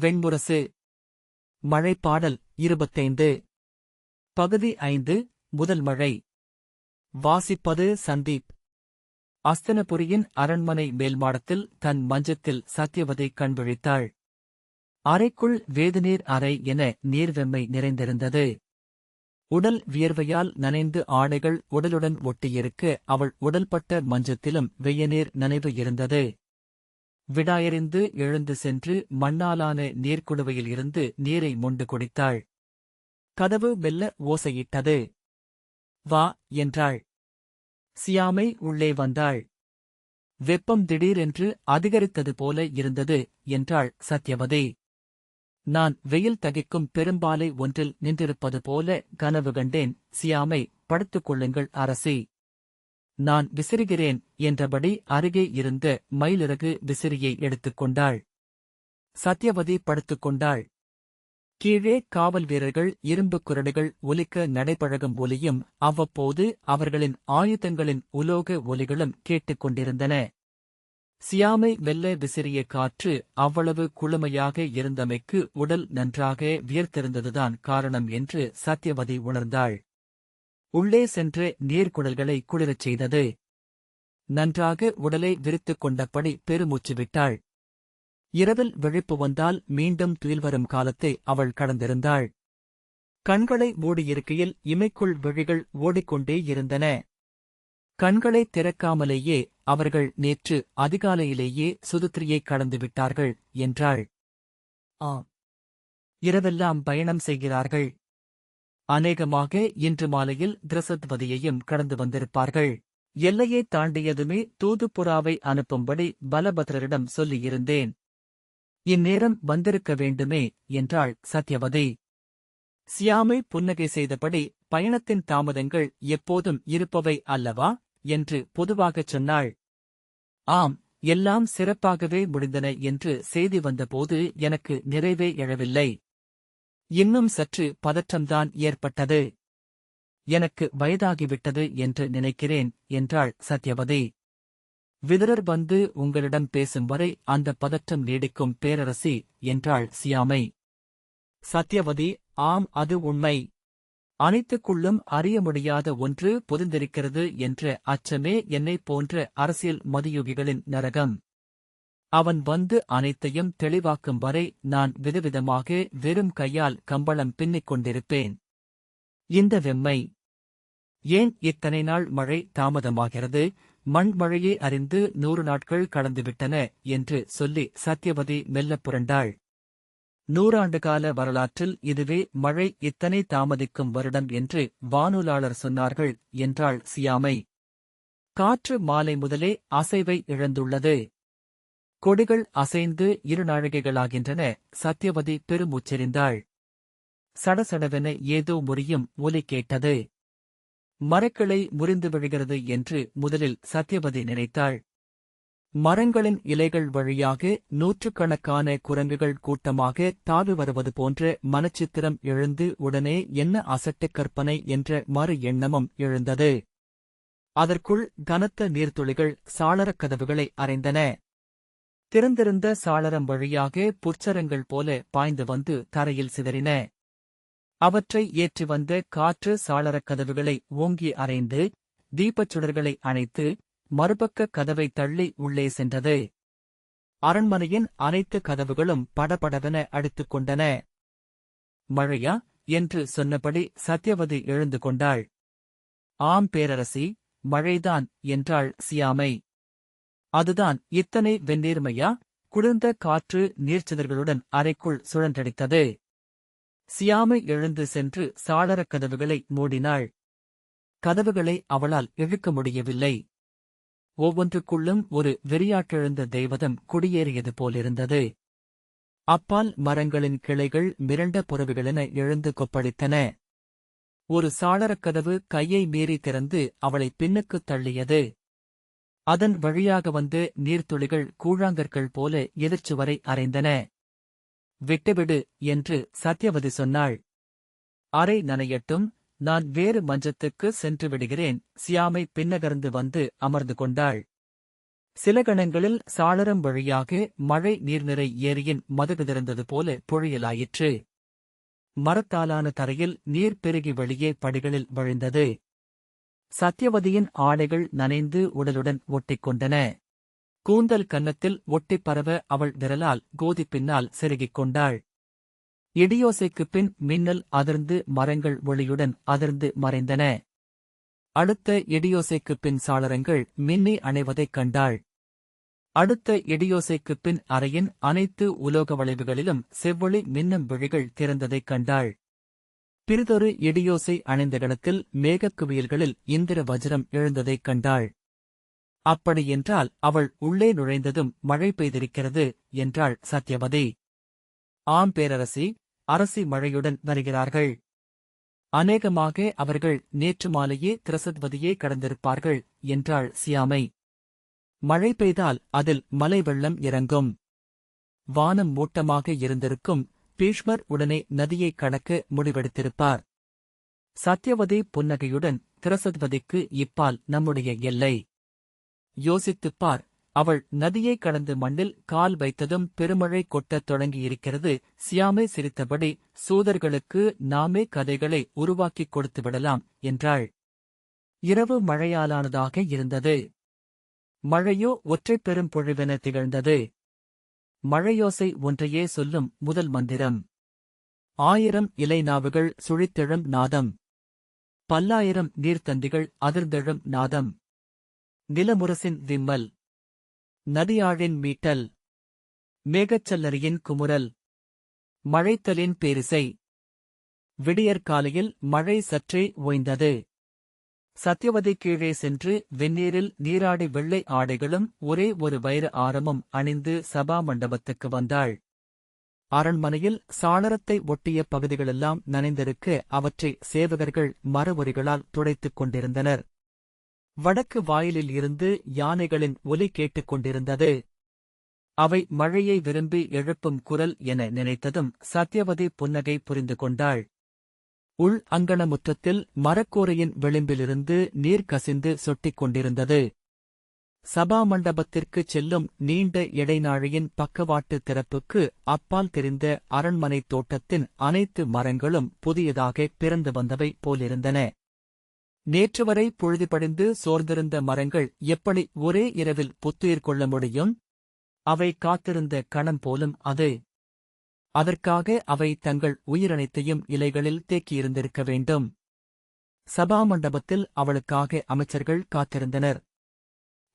வெண்முரசு. மழைப்பாடல் இருபத்தைந்து. பகுதி ஐந்து முதல் மழை. வாசிப்பது சந்தீப். அஸ்தனபுரியின் அரண்மனை மேல்மாடத்தில் தன் மஞ்சத்தில் சத்யவதை கண்விழித்தாள். அறைக்குள் வேதுநீர் அறை என நீர்வெம்மை நிறைந்திருந்தது. உடல் வியர்வையால் நனைந்து ஆடைகள் உடலுடன் ஒட்டியிருக்க அவள் உடல்பட்ட மஞ்சத்திலும் வெய்யநீர் நனைவு இருந்தது. விடாயறிந்து எழுந்து சென்று மண்ணாலான நீர்க்குடுவையில் இருந்து நீரை மொண்டு குடித்தாள். கதவு மெல்ல ஓசையிட்டது. வா என்றாள். சியாமை உள்ளே வந்தாள். வெப்பம் திடீரென்று அதிகரித்தது போல இருந்தது என்றாள் சத்யவதி. நான் வெயில் தகிக்கும் பெரும்பாலை ஒன்றில் நின்றிருப்பது போல கனவு கண்டேன். சியாமை படுத்துக் கொள்ளுங்கள் அரசி. நான் விசிறுகிறேன் என்றபடி அருகே இருந்த மயிலிறகு விசிறியை எடுத்துக்கொண்டாள் சத்யவதி படுத்துக் கொண்டாள். கீழே காவல் வீரர்கள் இரும்புக் குரடுகள் ஒலிக்க நடைபழகும் ஒலியும் அவ்வப்போது அவர்களின் ஆயுதங்களின் உலோக ஒலிகளும் கேட்டுக்கொண்டிருந்தன சியாமை வெல்ல விசிறிய காற்று அவ்வளவு குளுமையாக இருந்தமைக்கு உடல் நன்றாக வியர்த்திருந்ததுதான் காரணம் என்று சத்யவதி உணர்ந்தாள். உள்ளே சென்று நீர்க்குடல்களை குளிரச் செய்தது. நன்றாக உடலை விரித்துக் கொண்டபடி பெருமூச்சு விட்டாள். இரவில் விழிப்பு வந்தால் மீண்டும் துயில் வரும் காலத்தை அவள் கடந்திருந்தாள். கண்களை மூடியிருக்கையில் இமைக்குள் விழிகள் ஓடிக்கொண்டே இருந்தன. கண்களை திறக்காமலேயே அவர்கள் நேற்று அதிகாலையிலேயே சுதுத்திரியை கடந்து விட்டார்கள் என்றாள். ஆ இரவெல்லாம் பயணம் செய்கிறார்கள். அநேகமாக இன்று மாலையில் திரசத்வதியையும் கடந்து வந்திருப்பார்கள். எல்லையை தாண்டியதுமே தூதுப்புறாவை அனுப்பும்படி பலபத்ரரிடம் சொல்லியிருந்தேன். இந்நேரம் வந்திருக்க வேண்டுமே என்றாள் சத்யவதி. சியாமை புன்னகை செய்தபடி பயணத்தின் தாமதங்கள் எப்போதும் இருப்பவை அல்லவா? என்று பொதுவாகச் சொன்னாள். ஆம் எல்லாம் சிறப்பாகவே முடிந்தன என்று செய்தி வந்தபோது எனக்கு நிறைவே எழவில்லை. இன்னும் சற்று பதற்றம்தான் ஏற்பட்டது. எனக்கு வயதாகிவிட்டது என்று நினைக்கிறேன் என்றாள் சத்யவதி. விதரர் வந்து உங்களிடம் பேசும் வரை அந்த பதற்றம் நீடிக்கும் பேரரசி என்றாள் சியாமை. சத்யவதி ஆம் அது உண்மை. அனைத்துக்குள்ளும் அறிய முடியாத ஒன்று புதிந்திருக்கிறது என்ற அச்சமே என்னைப் போன்ற அரசியல் மதியுகிகளின் நரகம். அவன் வந்து அனைத்தையும் தெளிவாக்கும் வரை நான் விதவிதமாக வெறும் கையால் கம்பளம் பின்னிக் கொண்டிருப்பேன். இந்த வெம்மை ஏன் இத்தனை நாள் மழை தாமதமாகிறது? மண் மழையை அறிந்து நூறு நாட்கள் கடந்துவிட்டன என்று சொல்லி சத்யவதி மெல்லப் புரண்டாள். நூறாண்டு கால வரலாற்றில் இதுவே மழை இத்தனை தாமதிக்கும் வருடம் என்று வானூலாளர் சொன்னார்கள் என்றாள் சியாமை. காற்று மாலை முதலே அசைவை இழந்துள்ளது. கொடிகள் அசைந்து இரு நாழிகைகளாகின்றன. சத்யவதி பெருமூச்செறிந்தாள் சடசடவென ஏதோ முறியும் ஒலி கேட்டது. மரக்கிளை முறிந்து விழுகிறது என்று முதலில் சத்யவதி நினைத்தாள். மரங்களின் இலைகள் வழியாக நூற்றுக்கணக்கான குரங்குகள் கூட்டமாக தாவி வருவது போன்ற மனச்சித்திரம் எழுந்து உடனே என்ன அசட்டுக் கற்பனை என்ற மறு எண்ணமும் எழுந்தது. அதற்குள் கனத்த நீர்த்துளிகள் சாளரக் கதவுகளை அறைந்தன. திறந்திருந்த சாளரம் வழியாக புற்சரங்கள் போல பாய்ந்து வந்து தரையில் சிதறின. அவற்றை ஏற்றி வந்த காற்று சாளரக் கதவுகளை ஓங்கி அறைந்து தீபச் சுடர்களை அணைத்து மறுபக்க கதவை தள்ளி உள்ளே சென்றது. அரண்மனையின் அனைத்து கதவுகளும் படபடவென அடித்துக் கொண்டன. மழையா? என்று சொன்னபடி சத்யவதி எழுந்து கொண்டாள். ஆம் பேரரசி மழைதான் என்றாள் சியாமை. அதுதான் இத்தனை வெந்நீர்மையா? குளிர்ந்த காற்று நீர்ச்சிதர்களுடன் அறைக்குள் சுழன்றடித்தது. சியாமை எழுந்து சென்று சாளரக் கதவுகளை மூடினாள். கதவுகளை அவளால் இழுக்க முடியவில்லை. ஒவ்வொன்றுக்குள்ளும் ஒரு வெறியாட்டெழுந்த தெய்வதம் குடியேறியது போலிருந்தது. அப்பால் மரங்களின் கிளைகள் மிரண்ட புறவுகளென எழுந்து கொப்பளித்தன. ஒரு சாளரக் கதவு கையை மீறி திறந்து அவளை பின்னுக்குத் தள்ளியது. அதன் வழியாக வந்து நீர்த்துளிகள் கூழாங்கற்கள் போல எதிர்ச்சுவரை அறைந்தன விட்டுவிடு என்று சத்யவதி சொன்னாள். அறை நனையட்டும் நான் வேறு மஞ்சத்துக்கு சென்று விடுகிறேன். சியாமை பின்னகர்ந்து வந்து அமர்ந்து கொண்டாள். சில கணங்களில் சாளரம் வழியாக மழை நீர்நிறை ஏரியின் மதகுதிறந்தது போல பொழியலாயிற்று. மரத்தாலான தரையில் நீர் பெருகி வெளியே படிகளில் வழிந்தது. சத்யவதியின் ஆடைகள் நனைந்து உடலுடன் ஒட்டிக்கொண்டன. கூந்தல் கன்னத்தில் ஒட்டிப் பரவ அவள் விரலால் கோதி பின்னால் செருகிக் கொண்டாள். இடியோசைக்குப் பின் மின்னல் அதிர்ந்து மரங்கள் ஒளியுடன் அதிர்ந்து மறைந்தன. அடுத்த இடியோசைக்குப் பின் சாளரங்கள் மின்னி அணைவதைக் கண்டாள். அடுத்த இடியோசைக்குப் பின் அறையின் அனைத்து உலோக வளைவுகளிலும் செவ்வொளி மின்னும் விழிகள் திறந்ததைக் கண்டாள். பிறிதொரு இடியோசை அணைந்த இடத்தில் மேகக் குவியல்களில் இந்திர வஜ்ரம் எழுந்ததைக் கண்டாள். அப்படியென்றால் அவள் உள்ளே நுழைந்ததும் மழை பெய்திருக்கிறது என்றாள் சத்யவதி. ஆம் பேரரசி அரசி மழையுடன் வருகிறார்கள். அநேகமாக அவர்கள் நேற்று மாலையே திரசத்வதியே கடந்திருப்பார்கள் என்றாள் சியாமை. மழை பெய்தால் அதில் மலை வெள்ளம் இறங்கும். வானம் மூட்டமாக இருந்திருக்கும் பீஷ்மர் உடனே நதியைக் கடக்க முடிவெடுத்திருப்பார். சத்யவதி புன்னகையுடன் திரசத்வதிக்கு இப்பால் நம்முடைய எல்லை. யோசித்துப் பார் அவள் நதியைக் கடந்து மண்ணில் கால் வைத்ததும் பெருமழை கொட்டத் தொடங்கியிருக்கிறது. சியாமை சிரித்தபடி சூதர்களுக்கு நாமே கதைகளை உருவாக்கிக் கொடுத்து விடலாம் என்றாள். இரவு மழையாலானதாக இருந்தது. மழையோ ஒற்றைப் பெரும் பொழிவென திகழ்ந்தது. மழையோசை ஒன்றையே சொல்லும் முதல் மந்திரம். ஆயிரம் இலைநாவுகள் சுழித்தெழும் நாதம். பல்லாயிரம் நீர்த்தந்திகள் அதிர்ந்தெழும் நாதம். நிலமுரசின் விம்மல். நதியாழின் மீட்டல். மேகச்சல்லரியின் குமுறல். மழைத்தலின் பேரிசை. விடியற்காலையில் மழை சற்றே ஓய்ந்தது. சத்யவதி கீழே சென்று வெந்நீரில் நீராடி வெள்ளை ஆடைகளும் ஒரே ஒரு வைர ஆரமும் அணிந்து சபா மண்டபத்துக்கு வந்தாள். அரண்மனையில் சாளரத்தை ஒட்டிய பகுதிகளெல்லாம் நனைந்திருக்க அவற்றை சேவகர்கள் மரவொரிகளால் துடைத்துக் கொண்டிருந்தனர். வடக்கு வாயிலில் இருந்து யானைகளின் ஒலி கேட்டுக் கொண்டிருந்தது. அவை மழையை விரும்பி எழுப்பும் குரல் என நினைத்ததும் சத்யவதி புன்னகை புரிந்து கொண்டாள். உள் அங்கண முற்றத்தில் மரக்கூரையின் விளிம்பிலிருந்து நீர் கசிந்து சொட்டிக் கொண்டிருந்தது. சபா மண்டபத்திற்குச் செல்லும் நீண்ட இடைநாழியின் பக்கவாட்டு திறப்புக்கு அப்பால் தெரிந்த அரண்மனைத் தோட்டத்தின் அனைத்து மரங்களும் புதியதாக பிறந்து வந்தவை போலிருந்தன. நேற்றுவரை பொழுதுபடிந்து சோர்ந்திருந்த மரங்கள் எப்படி ஒரே இரவில் புத்துயிர் கொள்ள முடியும்? அவை காத்திருந்த கணம் போலும் அது அதற்காக அவை தங்கள் உயிரனைத்தையும் இலைகளில் தேக்கியிருந்திருக்க வேண்டும். சபா மண்டபத்தில் அவளுக்காக அமைச்சர்கள் காத்திருந்தனர்.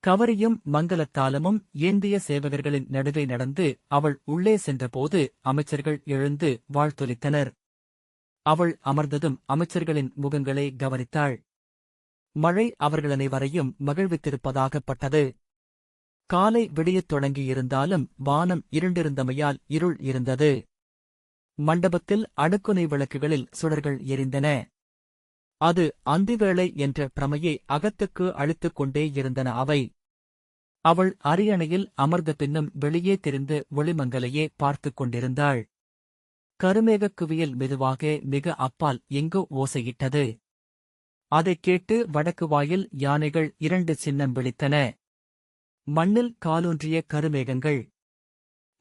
கவரியும் மங்களத்தாலமும் ஏந்திய சேவகர்களின் நடுவே நடந்து அவள் உள்ளே சென்றபோது அமைச்சர்கள் எழுந்து வாழ்த்தொலித்தனர். அவள் அமர்ந்ததும் அமைச்சர்களின் முகங்களை கவனித்தாள். மழை அவர்களனைவரையும் மகிழ்வித்திருப்பதாகப்பட்டது காலை விடியத் தொடங்கியிருந்தாலும் வானம் இருண்டிருந்தமையால் இருள் இருந்தது. மண்டபத்தில் அடுக்குனை விளக்குகளில் சுடர்கள் எரிந்தன. அது அந்திவேளை என்ற பிரமையை அகத்துக்கு அழித்துக் கொண்டே இருந்தன அவை. அவள் அரியணையில் அமர்ந்த பின்னும் வெளியே தெரிந்து ஒளிமங்கலையே பார்த்துக் கொண்டிருந்தாள். கருமேகக் குவியல் மெதுவாக மிக அப்பால் எங்கோ ஓசையிட்டது. அதைக் கேட்டு வடக்கு வாயில் யானைகள் இரண்டு சின்னம் விழித்தன. மண்ணில் காலூன்றிய கருமேகங்கள்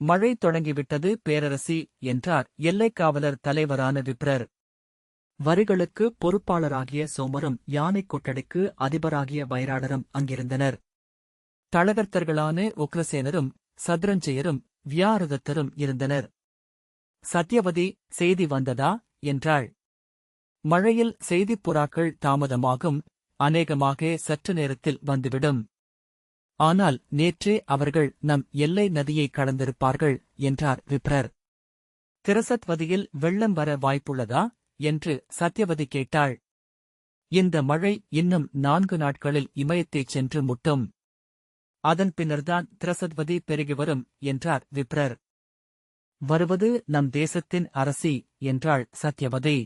மழை தொடங்கிவிட்டது பேரரசி! என்றார் எல்லைக் காவலர் தலைவரான விப்ரர். வரிகளுக்கு பொறுப்பாளராகிய சோமரும் யானைக் கொட்டடைக்கு அதிபராகிய வைராடரும் அங்கிருந்தனர். தளகர்த்தர்களான உக்ரசேனரும் சத்ரஞ்சயரும் வியாரதத்தரும் இருந்தனர். சத்யவதி செய்தி வந்ததா? என்றாள். மழையில் செய்திப் புறாக்கள் தாமதமாகும் அநேகமாக சற்று நேரத்தில் வந்துவிடும். ஆனால் நேற்றே அவர்கள் நம் எல்லை நதியை கடந்திருப்பார்கள் என்றார் விப்ரர். திரசத்வதியில் வெள்ளம் வர வாய்ப்புள்ளதா? என்று சத்யவதி கேட்டாள். இந்த மழை இன்னும் நான்கு நாட்களில் இமயத்தைச் சென்று முட்டும். அதன் பின்னர்தான் திரசத்வதி பெருகி வரும் என்றார் விப்ரர். வருவது நம் தேசத்தின் அரசி என்றாள் சத்யவதி.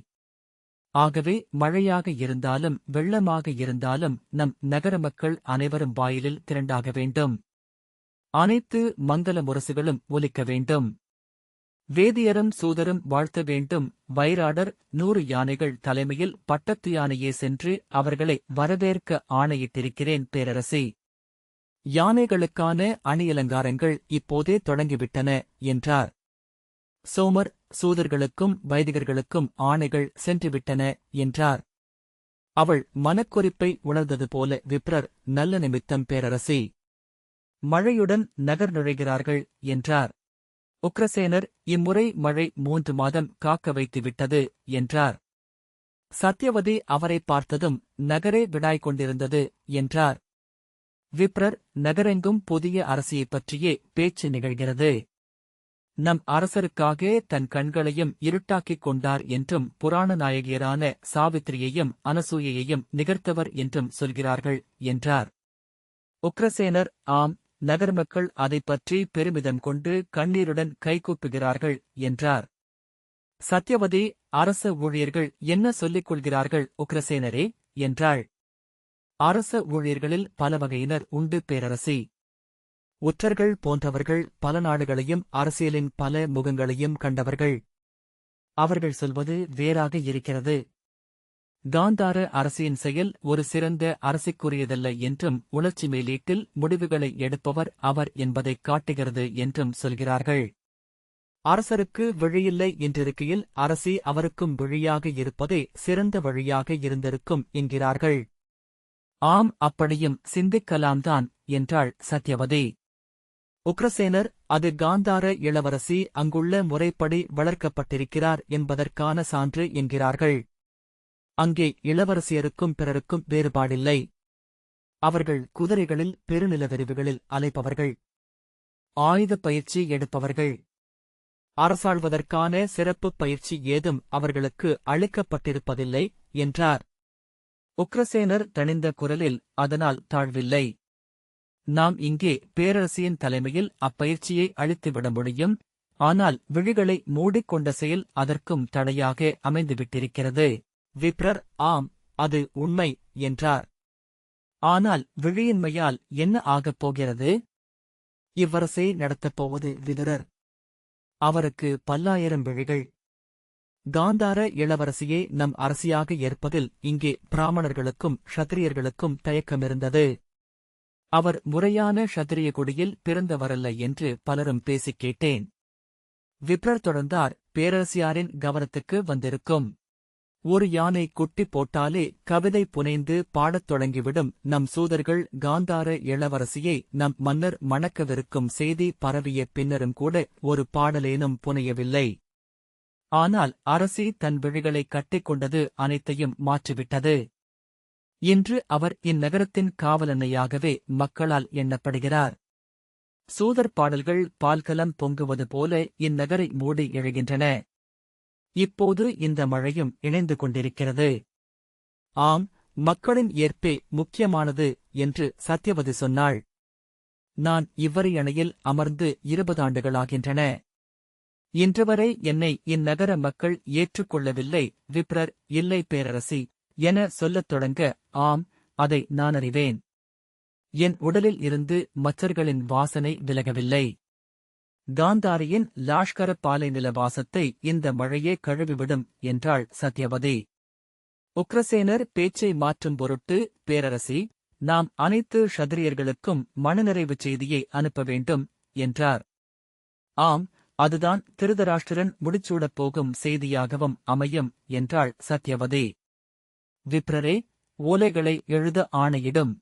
ஆகவே மழையாக இருந்தாலும் வெள்ளமாக இருந்தாலும் நம் நகர மக்கள் அனைவரும் வாயிலில் திரண்டாக வேண்டும். அனைத்து மங்கள முரசுகளும் ஒலிக்க வேண்டும். வேதியரும் சூதரும் வாழ்த்த வேண்டும். வைராடர் நூறு யானைகள் தலைமையில் பட்டத்து யானையே சென்று அவர்களை வரவேற்க ஆணையிட்டிருக்கிறேன் பேரரசி. யானைகளுக்கான அணியலங்காரங்கள் இப்போதே தொடங்கிவிட்டன என்றார். சோமர் சூதர்களுக்கும் வைதிகர்களுக்கும் ஆணைகள் சென்றுவிட்டன என்றார். அவள் மனக்குறிப்பை உணர்ந்தது போல விப்ரர் நல்ல நிமித்தம் பேரரசி மழையுடன் நகர் நுழைகிறார்கள் என்றார். உக்ரசேனர் இம்முறை மழை மூன்று மாதம் காக்க வைத்துவிட்டது என்றார். சத்யவதி அவரை பார்த்ததும் நகரே விடாய் கொண்டிருந்தது என்றார். விப்ரர் நகரெங்கும் புதிய அரசியைப் பற்றியே பேச்சு நிகழ்கிறது. நம் அரசருக்காக தன் கண்களையும் இருட்டாக்கிக் கொண்டார் என்றும் புராண நாயகியரான சாவித்திரியையும் அனசூயையையும் நிகர்த்தவர் என்றும் சொல்கிறார்கள் என்றார். உக்ரசேனர் ஆம் நகர் மக்கள் அதைப் பற்றி பெருமிதம் கொண்டு கண்ணீருடன் கைகூப்புகிறார்கள் என்றார். சத்யவதி அரச ஊழியர்கள் என்ன சொல்லிக் கொள்கிறார்கள் உக்ரசேனரே? என்றாள். அரச ஊழியர்களில் பல வகையினர் உண்டு பேரரசி. உற்றர்கள் போன்றவர்கள் பல நாடுகளையும் அரசியலின் பல முகங்களையும் கண்டவர்கள். அவர்கள் சொல்வது வேறாக இருக்கிறது. காந்தார அரசியின் செயல் ஒரு சிறந்த அரசிக்குரியதல்ல என்றும் உணர்ச்சி மேலீட்டில் முடிவுகளை எடுப்பவர் அவர் என்பதைக் காட்டுகிறது என்றும் சொல்கிறார்கள். அரசருக்கு விழியில்லை என்றிருக்கையில் அரசி அவருக்கும் விழியாக இருப்பதே சிறந்த வழியாக இருந்திருக்கும் என்கிறார்கள். ஆம் அப்படியும் சிந்திக்கலாம்தான் என்றாள் சத்யவதி. உக்ரசேனர் அது காந்தார இளவரசி அங்குள்ள முறைப்படி வளர்க்கப்பட்டிருக்கிறார் என்பதற்கான சான்று என்கிறார்கள். அங்கே இளவரசியருக்கும் பிறருக்கும் வேறுபாடில்லை. அவர்கள் குதிரைகளில் பெருநிலவரிவுகளில் அலைப்பவர்கள் ஆயுதப் பயிற்சி எடுப்பவர்கள். அரசாள்வதற்கான சிறப்புப் பயிற்சி ஏதும் அவர்களுக்கு அளிக்கப்பட்டிருப்பதில்லை என்றார். உக்ரசேனர் தணிந்த குரலில் அதனால் தாழ்வில்லை. நாம் இங்கே பேரரசியின் தலைமையில் அப்பயிற்சியை அழித்துவிட முடியும். ஆனால் விழிகளை மூடிக்கொண்ட செயல் அதற்கும் தடையாக அமைந்துவிட்டிருக்கிறது. விப்ரர் ஆம் அது உண்மை என்றார். ஆனால் விழியின்மையால் என்ன ஆகப் போகிறது? இவ்வரசை நடத்தப் போவது விதுரர். அவருக்கு பல்லாயிரம் விழிகள். காந்தார இளவரசியே நம் அரசியாக ஏற்பதில் இங்கே பிராமணர்களுக்கும் க்ஷத்திரியர்களுக்கும் தயக்கமிருந்தது. அவர் முறையான ஷத்திரிய குடியில் பிறந்தவரல்ல என்று பலரும் பேசிக் கேட்டேன். விப்ரர் தொடர்ந்தார் பேரரசியாரின் கவனத்துக்கு வந்திருக்கும். ஒரு யானை குட்டி போட்டாலே கவிதை புனைந்து பாடத் தொடங்கிவிடும். நம் சூதர்கள் காந்தார இளவரசியை நம் மன்னர் மணக்கவிருக்கும் செய்தி பரவிய பின்னரும் கூட ஒரு பாடலேனும் புனையவில்லை. ஆனால் அரசி தன் விழிகளை கட்டிக்கொண்டது அனைத்தையும் மாற்றிவிட்டது. இன்று அவர் இந்நகரத்தின் காவலனையாகவே மக்களால் எண்ணப்படுகிறார். சூதர் பாடல்கள் பால்கலம் பொங்குவது போல இந்நகரை மூடி எழுகின்றன. இப்போது இந்த மழையும் இணைந்து கொண்டிருக்கிறது. ஆம் மக்களின் ஏற்பே முக்கியமானது என்று சத்யவதி சொன்னாள். நான் இவ்வரையணையில் அமர்ந்து இருபதாண்டுகளாகின்றன இன்றுவரை என்னை இந்நகர மக்கள் ஏற்றுக்கொள்ளவில்லை. விப்ரர் இல்லை பேரரசி. என சொல்லத் தொடங்க ஆம் அதை நான் அறிவேன். என் உடலில் இருந்து மச்சர்களின் வாசனை விலகவில்லை. காந்தாரியின் லாஷ்கர பாலை நில வாசத்தை இந்த மழையே கழுவிவிடும் என்றாள் சத்யவதி. உக்ரசேனர் பேச்சை மாற்றும் பொருட்டு பேரரசி நாம் அனைத்து ஷதிரியர்களுக்கும் மனநிறைவு செய்தியை அனுப்ப வேண்டும் என்றார். ஆம் அதுதான் திருதராஷ்டிரன் முடிச்சூடப் போகும் செய்தியாகவும் அமையும் என்றாள் சத்யவதி. விப்ரரே ஓலைகளை எழுத ஆணையிடும்.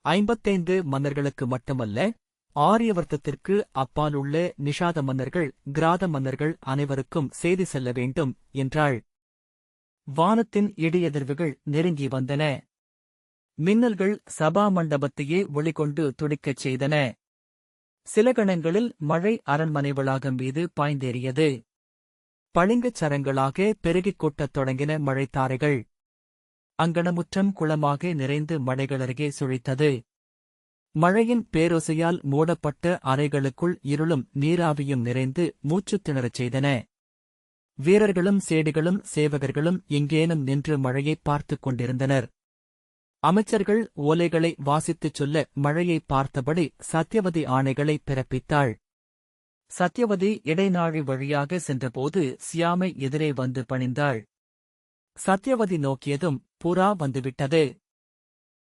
ஐம்பத்தைந்து மன்னர்களுக்கு மட்டுமல்ல ஆரியவர்த்தத்திற்கு அப்பாலுள்ள நிஷாத மன்னர்கள் கிராத மன்னர்கள் அனைவருக்கும் செய்தி செல்ல வேண்டும் என்றாள். வானத்தின் இடியதிர்வுகள் நெருங்கி வந்தன. மின்னல்கள் சபா மண்டபத்தையே ஒளிகொண்டு துடிக்கச் செய்தன. சில கணங்களில் மழை அரண்மனை வளாகம் மீது பாய்ந்தேறியது. பளிங்குச் சரங்களாக பெருகிக் கொட்டத் தொடங்கின மழைத்தாரைகள். அங்கணமுற்றம் குளமாக நிறைந்து மடைகளருகே சுழித்தது. மழையின் பேரோசையால் மூடப்பட்ட அறைகளுக்குள் இருளும் நீராவியும் நிறைந்து மூச்சுத் திணறச் செய்தன. வீரர்களும் சேடிகளும் சேவகர்களும் எங்கேனும் நின்று மழையைப் பார்த்துக் கொண்டிருந்தனர். அமைச்சர்கள் ஓலைகளை வாசித்துச் சொல்ல மழையை பார்த்தபடி சத்யவதி ஆணைகளை பிறப்பித்தாள். சத்யவதி இடைநாழி வழியாக சென்றபோது சியாமை எதிரே வந்து பணிந்தாள். சத்யவதி நோக்கியதும் புறா வந்துவிட்டது.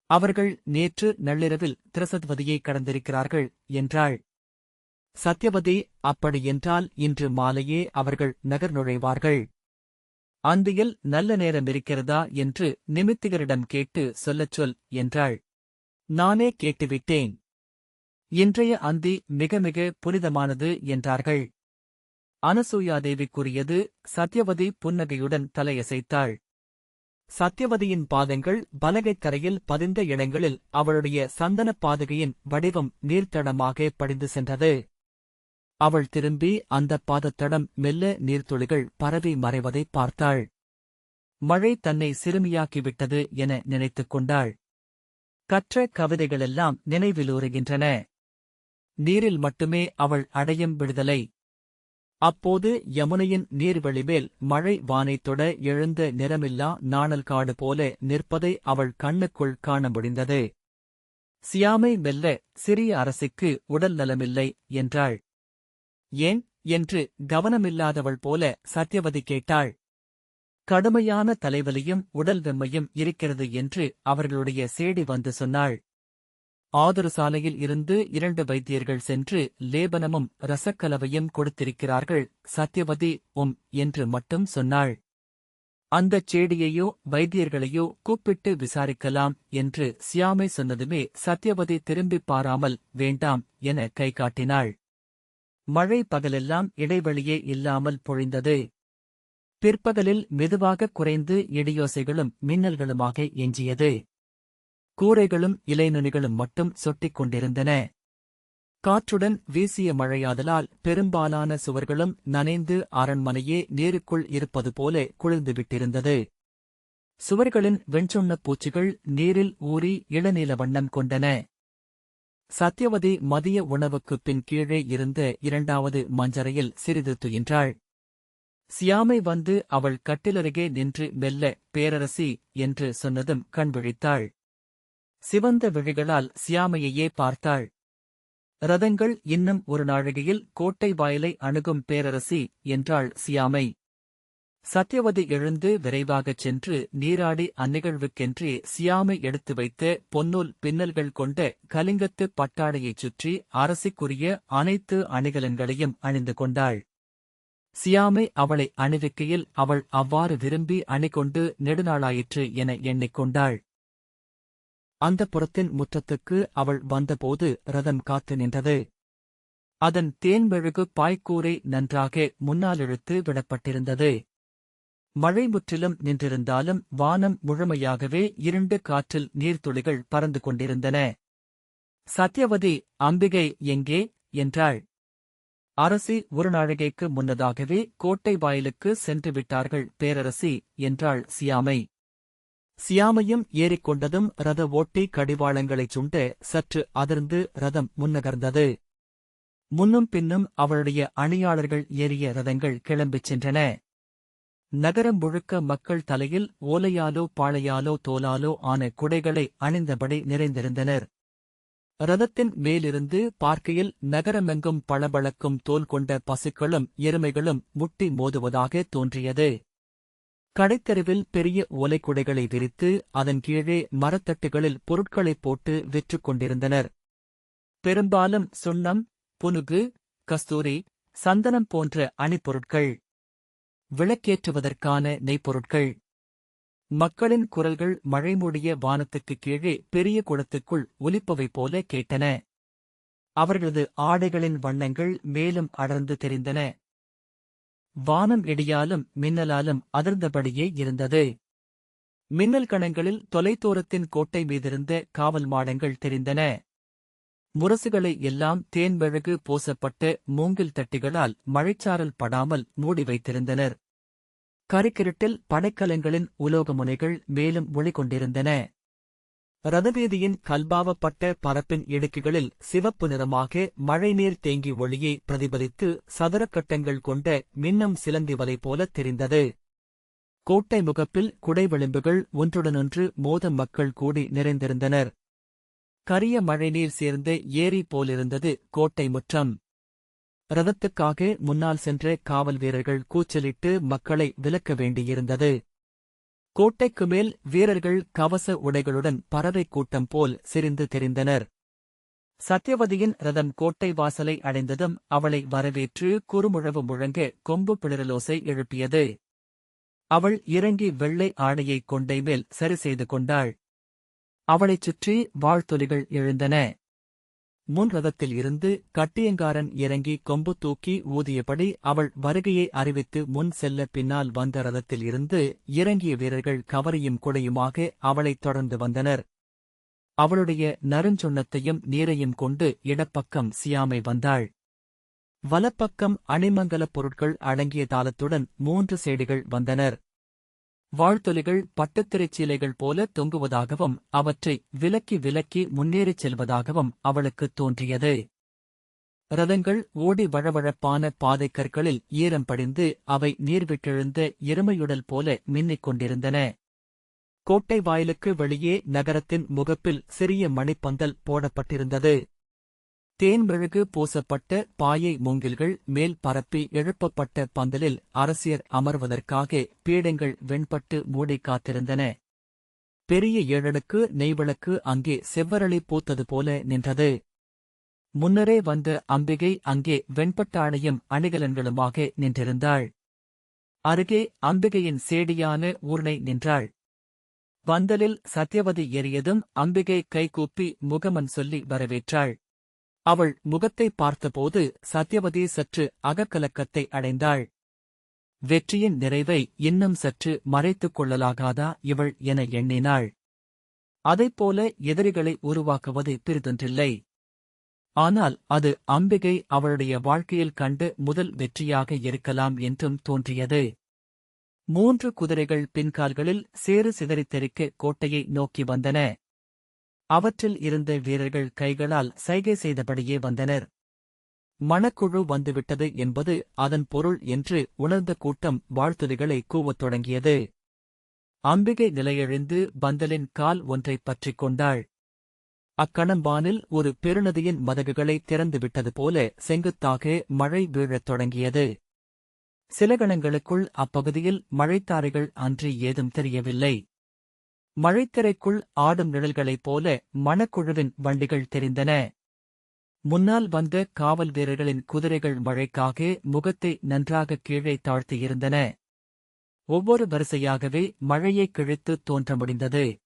அவர்கள் நேற்று நள்ளிரவில் திரசத்வதியை கடந்திருக்கிறார்கள் என்றாள். சத்யவதி அப்படியென்றால் இன்று மாலையே அவர்கள் நகர் நுழைவார்கள். அந்தியில் நல்ல நேரம் இருக்கிறதா? என்று நிமித்திகரிடம் கேட்டு சொல்லச் சொல் என்றாள். நானே கேட்டுவிட்டேன். இன்றைய அந்தி மிக மிக புனிதமானது என்றார்கள். அனசூயாதேவி கூறியது சத்யவதி புன்னகையுடன் தலையசைத்தாள். சத்தியவதியின் பாதங்கள் பலகைத் தரையில் பதிந்த இடங்களில் அவளுடைய சந்தனப் பாதுகையின் வடிவம் நீர்த்தடமாக படிந்து சென்றது. அவள் திரும்பி அந்தப் பாதத்தடம் மெல்ல நீர்த்துளிகள் பரவி மறைவதைப் பார்த்தாள். மழை தன்னை சிறுமியாக்கிவிட்டது என நினைத்துக் கொண்டாள். கற்ற கவிதைகளெல்லாம் நினைவிலூறுகின்றன நீரில் மட்டுமே அவள் அடையும் விடுதலை. அப்போது யமுனையின் நீர்வழிமேல் மழை வானைத் தொட எழுந்த நிறமில்லா நாணல் காடு போல நிற்பதை அவள் கண்ணுக்குள் காண முடிந்தது. சியாமை மெல்ல சிறிய அரசிக்கு உடல் நலமில்லை என்றாள். ஏன்? என்று கவனமில்லாதவள் போல சத்யவதி கேட்டாள். கடுமையான தலைவலியும் உடல் வெம்மையும் இருக்கிறது என்று அவர்களுடைய சேடி வந்து சொன்னாள். ஆதரசாலையில் இருந்து இரண்டு வைத்தியர்கள் சென்று லேபனமும் ரசக்கலவையும் கொடுத்திருக்கிறார்கள். சத்யவதி உம் என்று மட்டும் சொன்னாள். அந்தச் சேடியையோ வைத்தியர்களையோ கூப்பிட்டு விசாரிக்கலாம் என்று சியாமை சொன்னதுமே சத்யவதி திரும்பிப் பாராமல் வேண்டாம் என கை காட்டினாள். மழை பகலெல்லாம் இடைவெளியே இல்லாமல் பொழிந்தது. பிற்பகலில் மெதுவாக குறைந்து இடியோசைகளும் மின்னல்களுமாக எஞ்சியது. கூரைகளும் இலைநுனிகளும் மட்டும் சொட்டிக் கொண்டிருந்தன காற்றுடன் வீசிய மழையாதலால் பெரும்பாலான சுவர்களும் நனைந்து அரண்மனையே நீருக்குள் இருப்பது போல குளிர்ந்துவிட்டிருந்தது. சுவர்களின் வெண்சொன்ன பூச்சிகள் நீரில் ஊறி இளநீல வண்ணம் கொண்டன. சத்யவதி மதிய உணவுக்குப் பின் கீழே இருந்த இரண்டாவது மஞ்சரையில் சிறிது துயின்றாள். சியாமை வந்து அவள் கட்டிலருகே நின்று மெல்ல பேரரசி என்று சொன்னதும் கண் விழித்தாள். சிவந்த விழிகளால் சியாமையையே பார்த்தாள். ரதங்கள் இன்னும் ஒரு நாழிகையில் கோட்டை வாயிலை அணுகும் பேரரசி என்றாள் சியாமை. சத்யவதி எழுந்து விரைவாகச் சென்று நீராடி அந்நிகழ்வுக்கென்றே சியாமை எடுத்து வைத்த பொன்னூல் பின்னல்கள் கொண்ட கலிங்கத்து பட்டாடையைச் சுற்றி அரசிக்குரிய அனைத்து அணிகலன்களையும் அணிந்து கொண்டாள். சியாமை அவளை அணிவிக்கையில் அவள் அவ்வாறு விரும்பி அணிகொண்டு நெடுநாளாயிற்று என எண்ணிக்கொண்டாள். அந்த புறத்தின் முற்றத்துக்கு அவள் வந்தபோது ரதம் காத்து நின்றது. அதன் தேன்மெழுகு பாய்க்கூரை நன்றாக முன்னாலிழுத்து விடப்பட்டிருந்தது. மழை முற்றிலும் நின்றிருந்தாலும் வானம் முழுமையாகவே இருண்டு காற்றில் நீர்த்துளிகள் பறந்து கொண்டிருந்தன. சத்யவதி அம்பிகை எங்கே? என்றாள். அரசி ஒரு நாழிகைக்கு முன்னதாகவே கோட்டை வாயிலுக்கு சென்று விட்டார்கள் பேரரசி என்றாள் சியாமை. சியாமையும் ஏறிக்கொண்டதும் ரத ஓட்டி கடிவாளங்களைச் சுண்ட சற்று அதிர்ந்து ரதம் முன்னகர்ந்தது. முன்னும் பின்னும் அவளுடைய அணியாளர்கள் ஏறிய ரதங்கள் கிளம்பிச் சென்றன. நகரம் முழுக்க மக்கள் தலையில் ஓலையாலோ பாளையாலோ தோலாலோ ஆன குடைகளை அணிந்தபடி நிறைந்திருந்தனர். ரதத்தின் மேலிருந்து பார்க்கையில் நகரமெங்கும் பளபளக்கும் தோல் கொண்ட பசுக்களும் எருமைகளும் முட்டி மோதுவதாக தோன்றியது. கடைத்தெருவில் பெரிய ஓலைக்குடைகளை விரித்து அதன் கீழே மரத்தட்டுகளில் பொருட்களைப் போட்டு விற்றுக் கொண்டிருந்தனர். பெரும்பாலும் சுண்ணம் புனுகு கஸ்தூரி சந்தனம் போன்ற அணிப்பொருட்கள் விளக்கேற்றுவதற்கான நெய்ப்பொருட்கள் மக்களின் குரல்கள் மழைமூடிய வானத்துக்குக் கீழே பெரிய குளத்துக்குள் ஒலிப்பவை போல கேட்டன. அவர்களது ஆடைகளின் வண்ணங்கள் மேலும் அடர்ந்து தெரிந்தன. வானம் இடியாலும் மின்னலாலும் அதிர்ந்தபடியே இருந்தது. மின்னல் கணங்களில் தொலைதூரத்தின் கோட்டை மீதிருந்த காவல் மாடங்கள் தெரிந்தன. முரசுகளை எல்லாம் தேன்மெழுகு பூசப்பட்டு மூங்கில் தட்டிகளால் மழைச்சாரல் படாமல் மூடி வைத்திருந்தனர். கரிக்கிருட்டில் படைக்கலங்களின் உலோக முனைகள் மேலும் ஒளிகொண்டிருந்தன. ரதவேதியின் கல்பாவப்பட்ட பரப்பின் இடுக்குகளில் சிவப்பு நிறமாக மழைநீர் தேங்கி ஒளியை பிரதிபலித்து சதுரக்கட்டங்கள் கொண்ட மின்னம் சிலந்தி வலை போல தெரிந்தது. கோட்டை முகப்பில் குடைவிளிம்புகள் ஒன்றுடனொன்று மோத மக்கள் கூடி நிறைந்திருந்தனர். கரிய மழைநீர் சேர்ந்து ஏரி போலிருந்தது கோட்டை முற்றம். ரதத்துக்காக முன்னால் சென்ற காவல் வீரர்கள் கூச்சலிட்டு மக்களை விலக்க வேண்டியிருந்தது. கோட்டைக்கு மேல் வீரர்கள் கவச உடைகளுடன் பறவை கூட்டம் போல் சிரிந்து தெரிந்தனர். சத்யவதியின் ரதம் கோட்டை வாசலை அடைந்ததும் அவளை வரவேற்று குறுமுழவு முழங்க கொம்பு பிளரலோசை எழுப்பியது. அவள் இறங்கி வெள்ளை ஆடையை கொண்டை மேல் சரி செய்து கொண்டாள். அவளைச் சுற்றி வாழ்த்தொலிகள் எழுந்தன. முன் ரதத்தில் இருந்து கட்டியங்காரன் இறங்கி கொம்பு தூக்கி ஊதியபடி அவள் வருகையை அறிவித்து முன் செல்ல பின்னால் வந்த ரதத்தில் இருந்து இறங்கிய வீரர்கள் கவரையும் குடையுமாக அவளைத் தொடர்ந்து வந்தனர். அவளுடைய நறுஞ்சொன்னத்தையும் நீரையும் கொண்டு இடப்பக்கம் சியாமை வந்தாள். வலப்பக்கம் அணிமங்கலப் பொருட்கள் அடங்கிய தாளத்துடன் மூன்று சேடிகள் வந்தனர். வாழ்த்தொலிகள் பட்டுத்திரைச் சீலைகள் போல தொங்குவதாகவும் அவற்றை விலக்கி விலக்கி முன்னேறிச் செல்வதாகவும் அவளுக்குத் தோன்றியது. ரதங்கள் ஓடி வழவழப்பான பாதைக்கற்களில் ஈரம் படிந்து அவை நீர்விட்டெழுந்த எருமையுடல் போல மின்னிக் கொண்டிருந்தன. கோட்டை வாயிலுக்கு வெளியே நகரத்தின் முகப்பில் சிறிய மணிப்பந்தல் போடப்பட்டிருந்தது. தேன்மெழுகு பூசப்பட்ட பாயை மூங்கில்கள் மேல் பரப்பி எழுப்பப்பட்ட பந்தலில் அரசியர் அமர்வதற்காக பீடங்கள் வெண்பட்டு மூடி காத்திருந்தன. பெரிய ஏழலுக்கு நெய்விளக்கு அங்கே செவ்வரளி பூத்தது போல நின்றது. முன்னரே வந்த அம்பிகை அங்கே வெண்பட்டாளையும் அணிகலன்களுமாக நின்றிருந்தாள். அருகே அம்பிகையின் சேடியான ஊர்ணை நின்றாள். பந்தலில் சத்யவதி ஏறியதும் அம்பிகை கைகூப்பி முகமன் சொல்லி வரவேற்றாள். அவள் முகத்தை பார்த்தபோது சத்யவதி சற்று அகக்கலக்கத்தை அடைந்தாள். வெற்றியின் நிறைவை இன்னும் சற்று மறைத்துக் கொள்ளலாகாதா இவள் என எண்ணினாள். அதைப்போல எதிரிகளை உருவாக்குவது பிரிதொன்றில்லை. ஆனால் அது அம்பிகை அவளுடைய வாழ்க்கையில் கண்டு முதல் வெற்றியாக இருக்கலாம் என்றும் தோன்றியது. மூன்று குதிரைகள் பின்கால்களில் சேறு சிதறித்தெறிக்க கோட்டையை நோக்கி வந்தன. அவற்றில் இருந்த வீரர்கள் கைகளால் சைகை செய்தபடியே வந்தனர். மணக்குழு வந்துவிட்டது என்பது அதன் பொருள் என்று உணர்ந்த கூட்டம் வாழ்த்துதிகளை கூவத் தொடங்கியது. அம்பிகை நிலையெழுந்து பந்தலின் கால் ஒன்றைப் பற்றிக் கொண்டாள். அக்கணம்பானில் ஒரு பெருநதியின் மதகுகளை திறந்துவிட்டது போல செங்குத்தாக மழை வீழத் தொடங்கியது. சில கணங்களுக்குள் அப்பகுதியில் மழைத்தாரைகள் அன்றி ஏதும் தெரியவில்லை. மழைத்திரைக்குள் ஆடும் நிழல்களைப் போல மணக்குழுவின் வண்டிகள் தெரிந்தன. முன்னால் வந்த காவல் வீரர்களின் குதிரைகள் மழைக்காக முகத்தை நன்றாக கீழே தாழ்த்தியிருந்தன ஒவ்வொரு வரிசையாகவே மழையை கிழித்து தோன்ற முடிந்தது.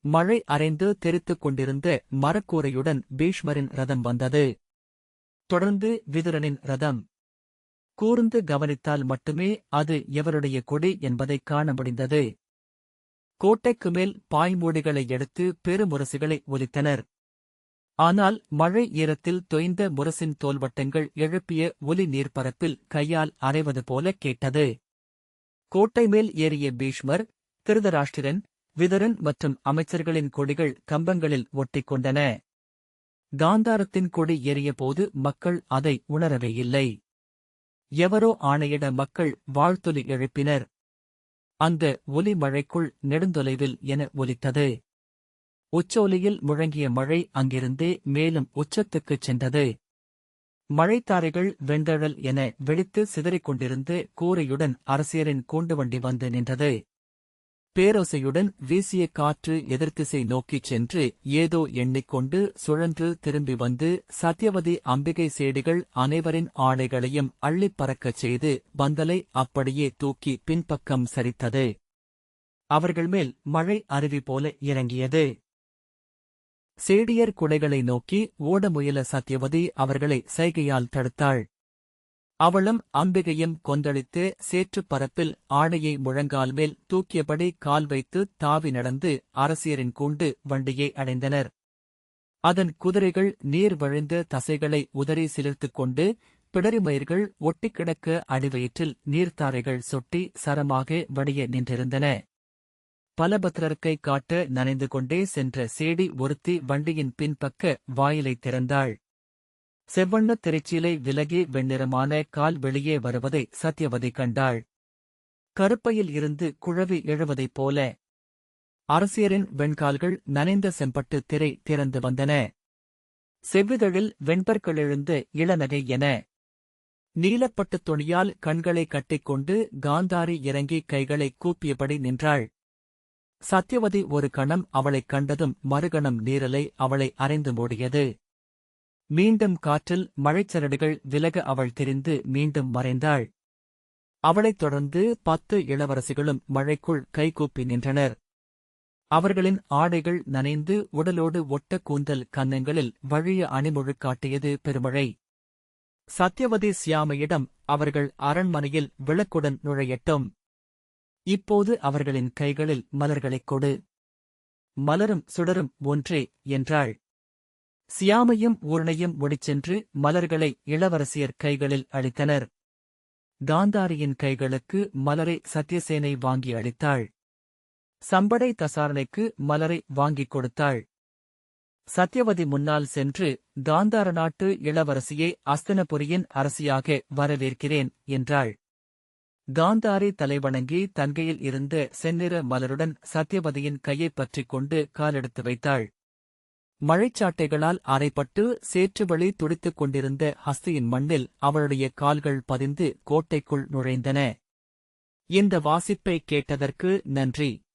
மழை அரைந்து தெரித்துக் கொண்டிருந்த மரக்கூரையுடன் பீஷ்மரின் ரதம் வந்தது. தொடர்ந்து விதுரனின் ரதம். கூர்ந்து கவனித்தால் மட்டுமே அது எவருடைய கொடி என்பதைக் காண முடிந்தது. கோட்டைக்கு மேல் பாய்மூடிகளை எடுத்து பெருமுரசுகளை ஒலித்தனர். ஆனால் மழை ஈரத்தில் தொய்ந்த முரசின் தோல்வட்டங்கள் எழுப்பிய ஒலி நீர்ப்பரப்பில் கையால் அரைவது போல கேட்டது. கோட்டை மேல் ஏறிய பீஷ்மர் திருதராஷ்டிரன் விதரன் மற்றும் அமைச்சர்களின் கொடிகள் கம்பங்களில் ஒட்டிக் கொண்டன காந்தாரத்தின் கொடி ஏறியபோது மக்கள் அதை உணரவே இல்லை. எவரோ ஆணையிட மக்கள் வாழ்த்தொலி எழுப்பினர். அந்த ஒலி மழைக்குள் நெடுந்தொலைவில் என ஒலித்தது. உச்சொலியில் முழங்கிய மழை அங்கிருந்தே மேலும் உச்சத்துக்குச் சென்றது. மழைத்தாரைகள் வெந்தழல் என வெடித்து சிதறிக்கொண்டிருந்து கூரையுடன் அரசியரின் கூண்டு வண்டி வந்து நின்றது. பேரோசையுடன் வீசிய காற்று எதிர்த்திசை நோக்கிச் சென்று ஏதோ எண்ணிக்கொண்டு சுழன்று திரும்பி வந்து சத்யவதி அம்பிகை சேடிகள் அனைவரின் ஆடைகளையும் அள்ளிப் பறக்கச் செய்து பந்தலை அப்படியே தூக்கி பின்பக்கம் சரித்தது. அவர்கள் மேல் மழை அருவி போல இறங்கியது. சேடியர் குடைகளை நோக்கி ஓட முயல சத்யவதி அவர்களை சைகையால் தடுத்தாள். அவளும் அம்பிகையும் கொந்தளித்து சேற்றுப் பரப்பில் ஆடையை முழங்கால் மேல் தூக்கியபடி கால் வைத்து தாவி நடந்து அரசியரின் கூண்டு வண்டியை அடைந்தனர். அதன் குதிரைகள் நீர் வழிந்த தசைகளை உதறி சிலிர்த்துக் கொண்டு பிடரிமயிர்கள் ஒட்டிக் கிடக்க அடிவயிற்றில் நீர்த்தாரைகள் சொட்டி சரமாக வடிய நின்றிருந்தன. பலபத்திரர்க்கை காட்ட நனைந்து கொண்டே சென்ற சேடி ஒருத்தி வண்டியின் பின்பக்க வாயிலை திறந்தாள். செவ்வண்ணத் திரைச்சீலை விலகி வெண்ணிறமான கால் வெளியே வருவதை சத்யவதி கண்டாள். கருப்பையில் இருந்து குழவி எழுவதைப் போல அரசியரின் வெண்கால்கள் நனைந்த செம்பட்டு திரை திறந்து வந்தன. செவ்விதழில் வெண்பற்களெழுந்த இளநகை என நீலப்பட்டுத் துணியால் கண்களை கட்டிக்கொண்டு காந்தாரி இறங்கி கைகளை கூப்பியபடி நின்றாள். சத்யவதி ஒரு கணம் அவளைக் கண்டதும் மறுகணம் நீரலை அவளை அறைந்து மூடியது. மீண்டும் காற்றில் மழைச்சரடுகள் விலக அவள் தெரிந்து மீண்டும் மறைந்தாள். அவளைத் தொடர்ந்து பத்து இளவரசிகளும் மழைக்குள் கைகூப்பி நின்றனர். அவர்களின் ஆடைகள் நனைந்து உடலோடு ஒட்ட கூந்தல் கன்னங்களில் வழிய அணிமுழு காட்டியது பெருமழை. சத்யவதி சியாமையிடம் அவர்கள் அரண்மனையில் விளக்குடன் நுழையட்டும். இப்போது அவர்களின் கைகளில் மலர்களைக் கொடு. மலரும் சுடரும் ஒன்றே என்றாள். சியாமையும் ஊர்ணையும் ஒடிச்சென்று மலர்களை இளவரசியர் கைகளில் அளித்தனர். காந்தாரியின் கைகளுக்கு மலரை சத்யசேனை வாங்கி அளித்தாள். சம்படை தசாரணைக்கு மலரை வாங்கிக் கொடுத்தாள். சத்யவதி முன்னால் சென்று காந்தார நாட்டு இளவரசியை அஸ்தனபுரியின் அரசியாக வரவேற்கிறேன் என்றாள். காந்தாரி தலைவணங்கி தங்கையில் இருந்த செந்நிற மலருடன் சத்யவதியின் கையைப் பற்றிக் கொண்டு காலெடுத்து வைத்தாள். மழைச்சாட்டைகளால் அரைப்பட்டு சேற்றுவழி துடித்துக் கொண்டிருந்த ஹஸ்தியின் மண்ணில் அவளுடைய கால்கள் பதிந்து கோட்டைக்குள் நுழைந்தன. இந்த வாசிப்பை கேட்டதற்கு நன்றி.